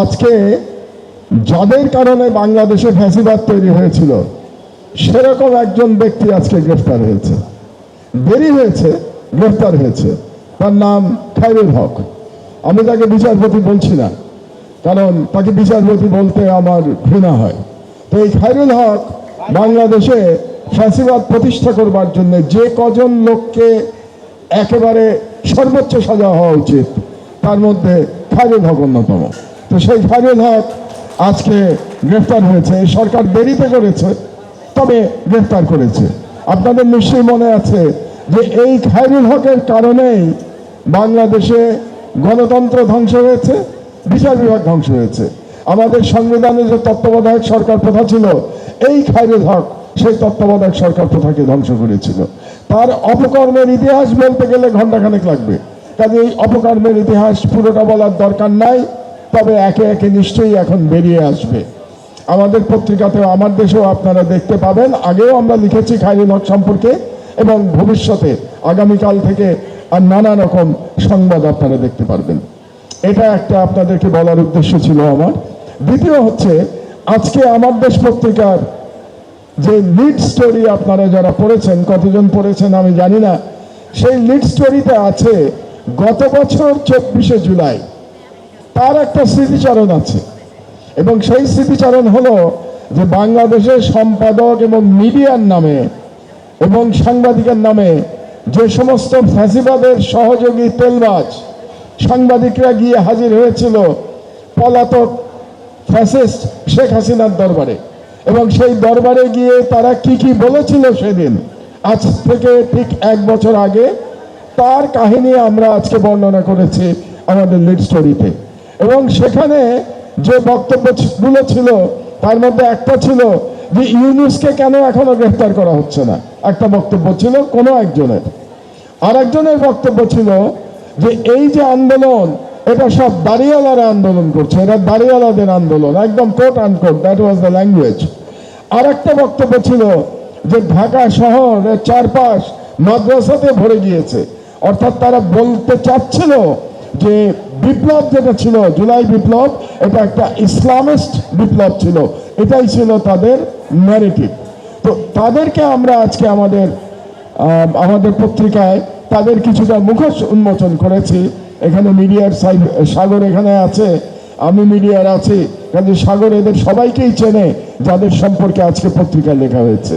আজকে যাদের কারণে বাংলাদেশে ফ্যাসিবাদ তৈরি হয়েছিল, সেরকম একজন ব্যক্তি আজকে গ্রেফতার হয়েছে। দেরি হয়েছে, গ্রেফতার হয়েছে। তার নাম খায়রুল হক। আমি তাকে বিচারপতি বলছি না, কারণ তাকে বিচারপতি বলতে আমার ঘৃণা হয়। তো এই খাইরুল হক বাংলাদেশে ফ্যাসিবাদ প্রতিষ্ঠা করবার জন্য যে কজন লোককে একেবারে সর্বোচ্চ সাজা হওয়া উচিত, তার মধ্যে খায়রুল হক অন্যতম। তো সেই খায়রুল হক আজকে গ্রেফতার হয়েছে। সরকার দেরিতে করেছে, তবে গ্রেফতার করেছে। আপনাদের নিশ্চয়ই মনে আছে যে এই খায়রুল হকের কারণেই বাংলাদেশে গণতন্ত্র ধ্বংস হয়েছে, বিচার বিভাগ ধ্বংস হয়েছে। আমাদের সংবিধানে যে তত্ত্বাবধায়ক সরকার প্রথা ছিল, এই খায়রুল হক সেই তত্ত্বাবধায়ক সরকার প্রথাকে ধ্বংস করেছিল। তার অপকর্মের ইতিহাস বলতে গেলে ঘন্টাখানেক লাগবে। কাজে এই অপকর্মের ইতিহাস পুরোটা বলার দরকার নাই। তবে একে একে নিশ্চয়ই এখন বেরিয়ে আসবে। আমাদের পত্রিকাতেও, আমার দেশেও আপনারা দেখতে পাবেন। আগেও আমরা লিখেছি খায়রুল হক সম্পর্কে এবং ভবিষ্যতে, আগামীকাল থেকে আর নানা রকম সংবাদ আপনারা দেখতে পারবেন। এটা একটা আপনাদেরকে বলার উদ্দেশ্য ছিল আমার। দ্বিতীয় হচ্ছে, আজকে আমার দেশ পত্রিকার যে লিড স্টোরি আপনারা যারা পড়েছেন, কতজন পড়েছেন আমি জানি না, সেই লিড স্টোরিতে আছে গত বছর চব্বিশে জুলাই। তার একটা স্মৃতিচারণ আছে। এবং সেই স্মৃতিচারণ হলো যে বাংলাদেশের সম্পাদক এবং মিডিয়ার নামে এবং সাংবাদিকের নামে যে সমস্ত ফ্যাসিবাদের সহযোগী তেলবাজ সাংবাদিকরা গিয়ে হাজির হয়েছিল পলাতক ফ্যাসিস্ট শেখ হাসিনার দরবারে। এবং সেই দরবারে গিয়ে তারা কি কি বলেছিল সেদিন, আজ থেকে ঠিক এক বছর আগে তার কাহিনী আমরা আজকে বর্ণনা করেছি আমাদের লিড স্টোরিতে এবং সেখানে যে বক্তব্যগুলো ছিল, তার মধ্যে একটা ছিল যে ইউনুসকে কেন এখনও গ্রেফতার করা হচ্ছে না? একটা বক্তব্য ছিল কোনো একজনের। আর একজনের বক্তব্য ছিল যে এই যে আন্দোলন, এটা সব দাঁড়িয়ালারা আন্দোলন করছে, এটা দাঁড়িয়ালাদের আন্দোলন, একদম quote unquote that was the language আর একটা বক্তব্য ছিল যে ঢাকা শহরের চারপাশ মাদ্রাসাতে ভরে গিয়েছে। অর্থাৎ তারা বলতে চাচ্ছিল যে বিপ্লব যেটা ছিল, জুলাই বিপ্লব, এটা একটা ইসলামিস্ট বিপ্লব ছিল। এটাই ছিল তাদের ন্যারেটিভ তো তাদেরকে আমরা আজকে আমাদের আমাদের পত্রিকায় তাদের কিছুটা মুখোশ উন্মোচন করেছি। এখানে মিডিয়ার সাগর এখানে আছে, আমি মিডিয়ার আছি। কাজে সাগর এদের সবাইকেই চেনে, যাদের সম্পর্কে আজকে পত্রিকায় লেখা হয়েছে।